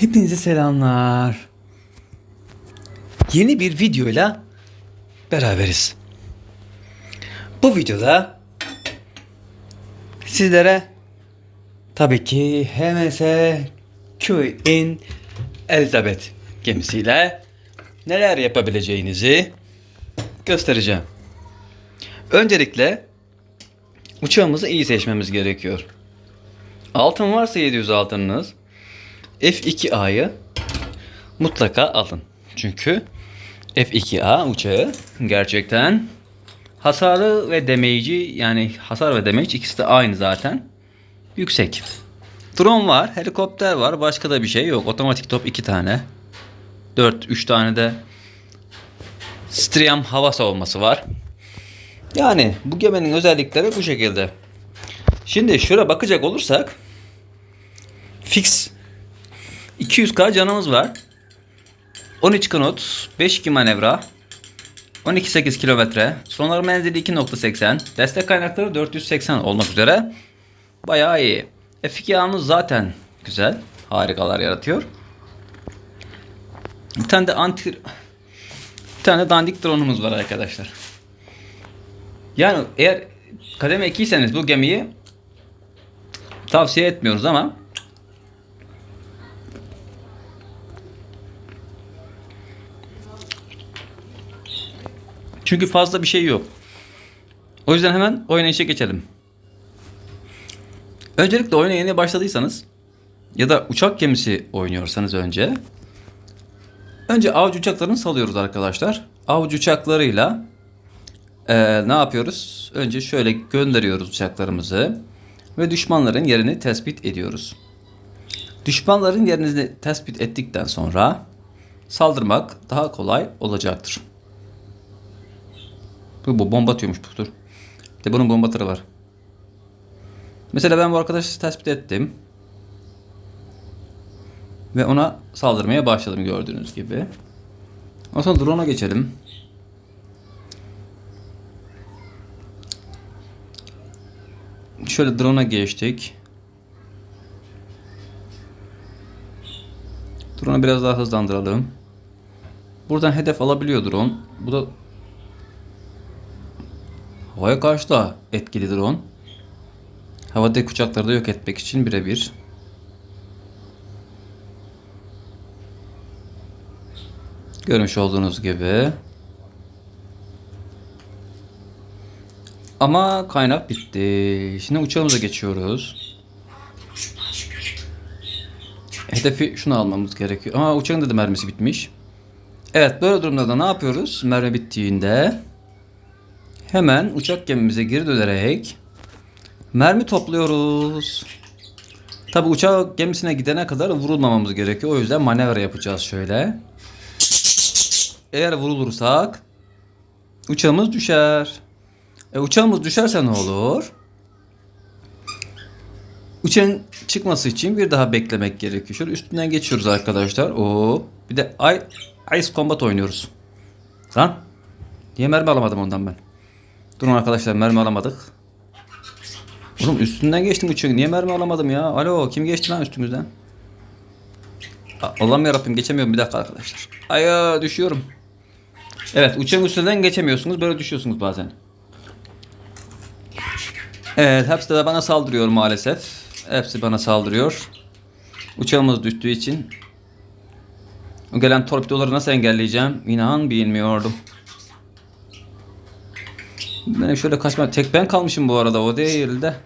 Hepinize selamlar. Yeni bir videoyla beraberiz. Bu videoda sizlere tabii ki HMS Queen Elizabeth gemisiyle neler yapabileceğinizi göstereceğim. Öncelikle uçağımızı iyi seçmemiz gerekiyor. Altın varsa 700 altınınız F2A'yı mutlaka alın. Çünkü F2A uçağı gerçekten hasarı ve damage'i yani hasar ve damage ikisi de aynı zaten. Yüksek. Drone var, helikopter var, başka da bir şey yok. Otomatik top 2 tane. 4 3 tane de Striam hava savunması var. Yani bu geminin özellikleri bu şekilde. Şimdi şöyle bakacak olursak fix 200k canımız var. 13 kanot, 5-2 manevra, 12-8 kilometre, sonarı menzili 2.80, destek kaynakları 480 olmak üzere. Bayağı iyi. F2A'mız zaten güzel. Harikalar yaratıyor. Bir tane de anti bir tane dandik drone'umuz var arkadaşlar. Yani eğer kademe 2'yiyseniz bu gemiyi tavsiye etmiyoruz ama Çünkü fazla bir şey yok. O yüzden hemen oynayışa geçelim. Öncelikle oyuna yeni başladıysanız ya da uçak gemisi oynuyorsanız önce önce avcı uçaklarını salıyoruz arkadaşlar. Avcı uçaklarıyla eee, ne yapıyoruz? Önce şöyle gönderiyoruz uçaklarımızı ve düşmanların yerini tespit ediyoruz. Düşmanların yerini tespit ettikten sonra saldırmak daha kolay olacaktır. Bu, bu bomba atıyormuş bu dur. De bunun bomba tırı var. Mesela ben bu arkadaşı tespit ettim. Ve ona saldırmaya başladım gördüğünüz gibi. Ondan sonra drone'a geçelim. Şöyle drone'a geçtik. Drone'u biraz daha hızlandıralım. Buradan hedef alabiliyor drone. Bu da Havaya karşı da etkili drone. Havadaki uçakları da yok etmek için birebir. Görmüş olduğunuz gibi. Ama kaynak bitti. Şimdi uçağımıza geçiyoruz. Hedefi şunu almamız gerekiyor. Ama uçağın da mermisi bitmiş. Evet böyle durumlarda ne yapıyoruz? Mermi bittiğinde Hemen uçak gemimize geri dönerek mermi topluyoruz. Tabi uçak gemisine gidene kadar vurulmamamız gerekiyor. O yüzden manevra yapacağız şöyle. Eğer vurulursak uçağımız düşer. E, uçağımız düşerse ne olur? Uçağın çıkması için bir daha beklemek gerekiyor. Şöyle üstünden geçiyoruz arkadaşlar. Oo. Bir de Ice Combat oynuyoruz. Lan. Niye mermi alamadım ondan ben? Durun arkadaşlar mermi alamadık. Oğlum üstünden geçtim uçağın. Niye mermi alamadım ya? Alo kim geçti lan üstümüzden? Allah'ım yarabbim geçemiyorum bir dakika arkadaşlar. Ay düşüyorum. Evet uçağın üstünden geçemiyorsunuz. Böyle düşüyorsunuz bazen. Evet hepsi de bana saldırıyor maalesef. Hepsi bana saldırıyor. Uçağımız düştüğü için. O gelen torpidoları nasıl engelleyeceğim? İnan bilmiyordum. Ben şöyle kaçma. Tek ben kalmışım bu arada. O değil de.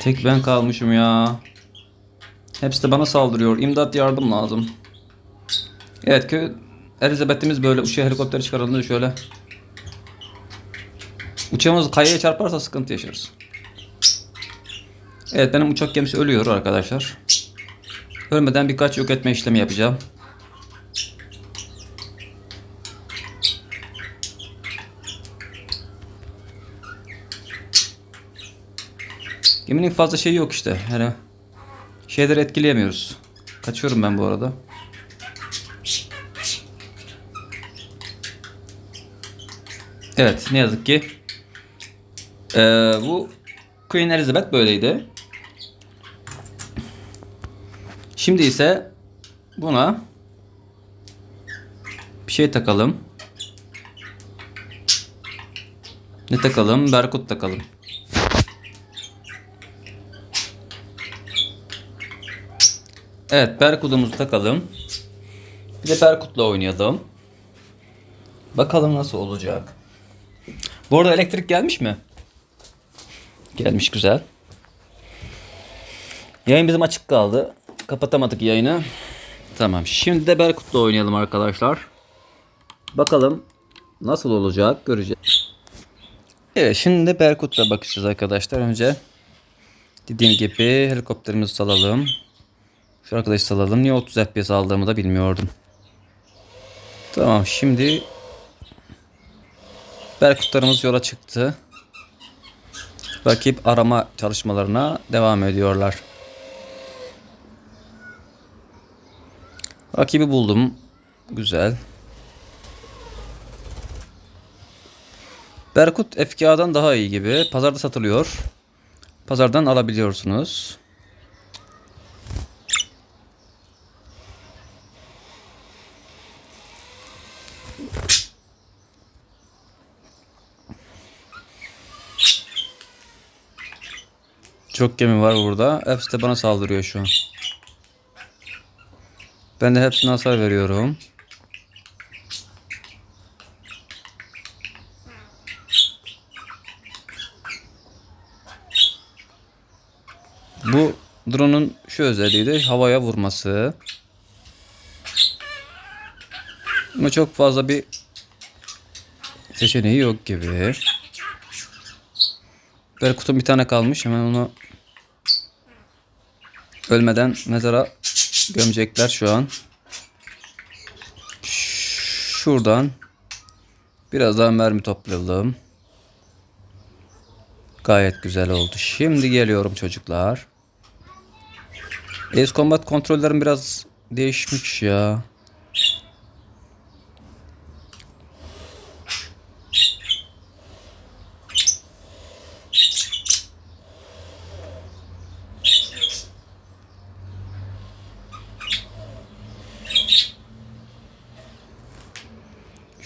Tek ben kalmışım ya. Hepsi de bana saldırıyor. İmdat yardım lazım. Evet köy Elizabeth'imiz böyle uçağı helikopteri çıkarıldı şöyle. Uçağımız kayaya çarparsa sıkıntı yaşarız. Evet benim uçak gemisi ölüyor arkadaşlar. Ölmeden birkaç yok etme işlemi yapacağım. Geminin fazla şeyi yok işte. Yani şeyleri etkileyemiyoruz. Kaçıyorum ben bu arada. Evet ne yazık ki. Ee, bu Queen Elizabeth böyleydi. Şimdi ise buna bir şey takalım. Ne takalım? Berkut takalım. Evet, Berkut'umuzu takalım. Bir de Berkut'la oynayalım. Bakalım nasıl olacak. Bu arada elektrik gelmiş mi? Gelmiş güzel. Yayın bizim açık kaldı. Kapatamadık yayını. Tamam. Şimdi de Berkut'la oynayalım arkadaşlar. Bakalım nasıl olacak göreceğiz. Evet şimdi de Berkut'la bakacağız arkadaşlar. Önce dediğim gibi helikopterimizi salalım. Şu arkadaşı salalım. Niye 30 FPS aldığımı da bilmiyordum. Tamam şimdi Berkutlarımız yola çıktı. Rakip arama çalışmalarına devam ediyorlar. Rakibi buldum. Güzel. Berkut FK'dan daha iyi gibi. Pazarda satılıyor. Pazardan alabiliyorsunuz. Çok gemi var burada. Hepsi de bana saldırıyor şu an. Ben de hepsine hasar veriyorum. Bu drone'un şu özelliği de havaya vurması. Ama çok fazla bir seçeneği yok gibi. Berkut'un bir tane kalmış. Hemen onu ölmeden mezara gömecekler şu an. Şuradan biraz daha mermi toplayalım. Gayet güzel oldu. Şimdi geliyorum çocuklar. Ace Combat kontrollerim biraz değişmiş ya.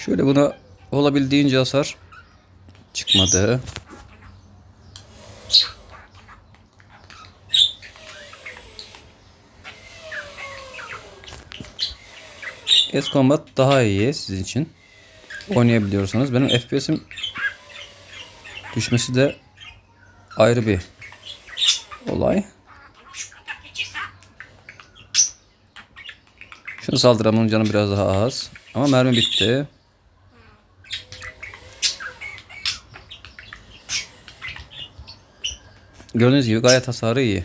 Şöyle buna olabildiğince hasar çıkmadı. S Combat daha iyi sizin için. Oynayabiliyorsanız. Benim FPS'im düşmesi de ayrı bir olay. Şunu saldıramın canı biraz daha az. Ama mermi bitti. Gördüğünüz gibi gayet hasarı iyi.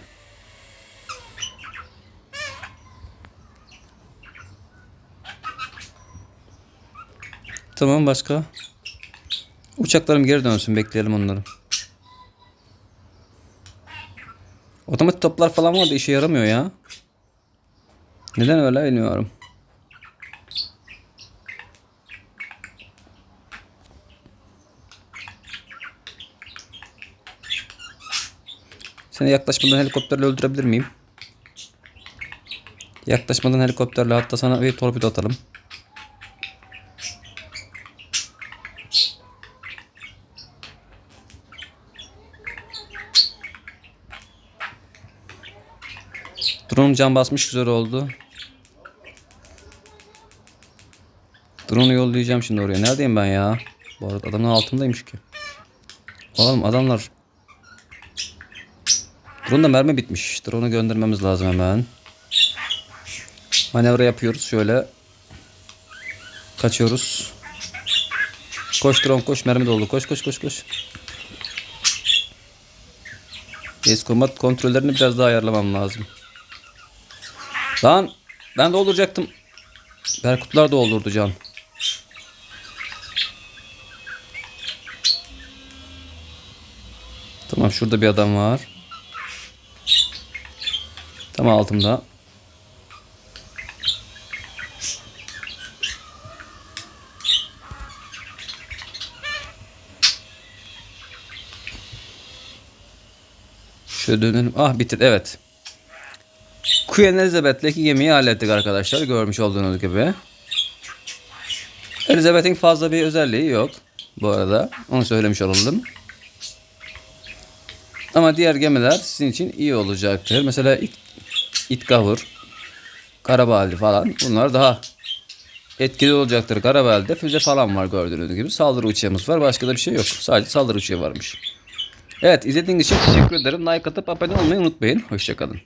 Tamam başka. Uçaklarım geri dönsün bekleyelim onları. Otomatik toplar falan var da işe yaramıyor ya. Neden öyle bilmiyorum. Seni yaklaşmadan helikopterle öldürebilir miyim? Yaklaşmadan helikopterle hatta sana bir torpido atalım. Drone can basmış güzel oldu. Drone'u yollayacağım şimdi oraya. Neredeyim ben ya? Bu arada adamın altındaymış ki. Oğlum adamlar Drone'da mermi bitmiş. Drone'u göndermemiz lazım hemen. Manevra yapıyoruz şöyle. Kaçıyoruz. Koş drone koş mermi doldu. Koş koş koş koş. Ace Combat kontrollerini biraz daha ayarlamam lazım. Lan ben dolduracaktım. Berkutlar doldurdu can. Tamam şurada bir adam var. Tam altımda. Şöyle dönelim. Ah bitir. Evet. Queen Elizabeth'le iki gemiyi hallettik arkadaşlar. Görmüş olduğunuz gibi. Elizabeth'in fazla bir özelliği yok. Bu arada. Onu söylemiş olalım. Ama diğer gemiler sizin için iyi olacaktır. Mesela İt, İtkavur, Karabaldi falan. Bunlar daha etkili olacaktır. Karabaldi'de füze falan var gördüğünüz gibi. Saldırı uçağımız var. Başka da bir şey yok. Sadece saldırı uçağı varmış. Evet izlediğiniz için teşekkür ederim. Like atıp abone olmayı unutmayın. Hoşçakalın.